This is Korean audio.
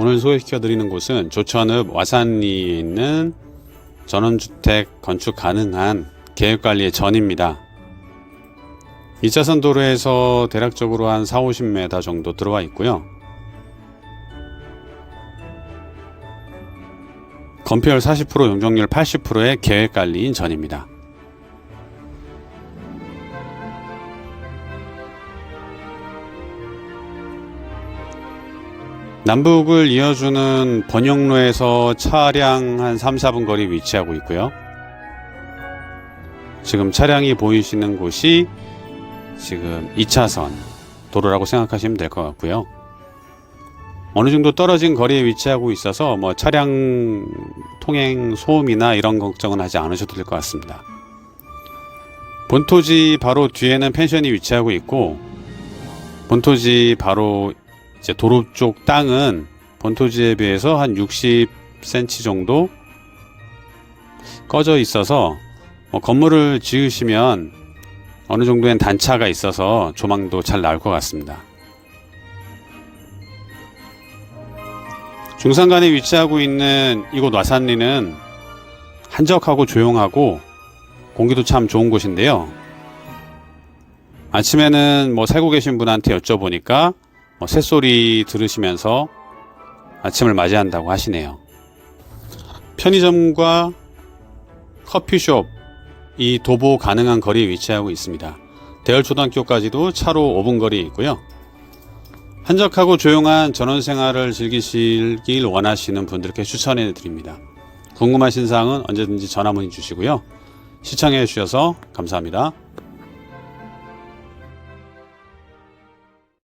오늘 소개시켜 드리는 곳은 조천읍 와산리에 있는 전원주택 건축 가능한 계획관리의 전입니다. 2차선 도로에서 대략적으로 한 4, 50m 정도 들어와 있고요. 건폐율 40%, 용적률 80%의 계획관리인 전입니다. 남북을 이어주는 번영로에서 차량 한 3, 4분 거리 위치하고 있고요. 지금 차량이 보이시는 곳이 지금 2차선 도로라고 생각하시면 될 것 같고요. 어느 정도 떨어진 거리에 위치하고 있어서 뭐 차량 통행 소음이나 이런 걱정은 하지 않으셔도 될 것 같습니다. 본토지 바로 뒤에는 펜션이 위치하고 있고 본토지 바로 이제 도로 쪽 땅은 본토지에 비해서 한 60cm 정도 꺼져 있어서 뭐 건물을 지으시면 어느 정도의 단차가 있어서 조망도 잘 나올 것 같습니다. 중산간에 위치하고 있는 이곳 와산리는 한적하고 조용하고 공기도 참 좋은 곳인데요. 아침에는 뭐 살고 계신 분한테 여쭤보니까 뭐 새소리 들으시면서 아침을 맞이한다고 하시네요. 편의점과 커피숍, 이 도보 가능한 거리에 위치하고 있습니다. 대열초등학교까지도 차로 5분 거리에 있고요. 한적하고 조용한 전원 생활을 즐기시길 원하시는 분들께 추천해 드립니다. 궁금하신 사항은 언제든지 전화 문의 주시고요. 시청해 주셔서 감사합니다.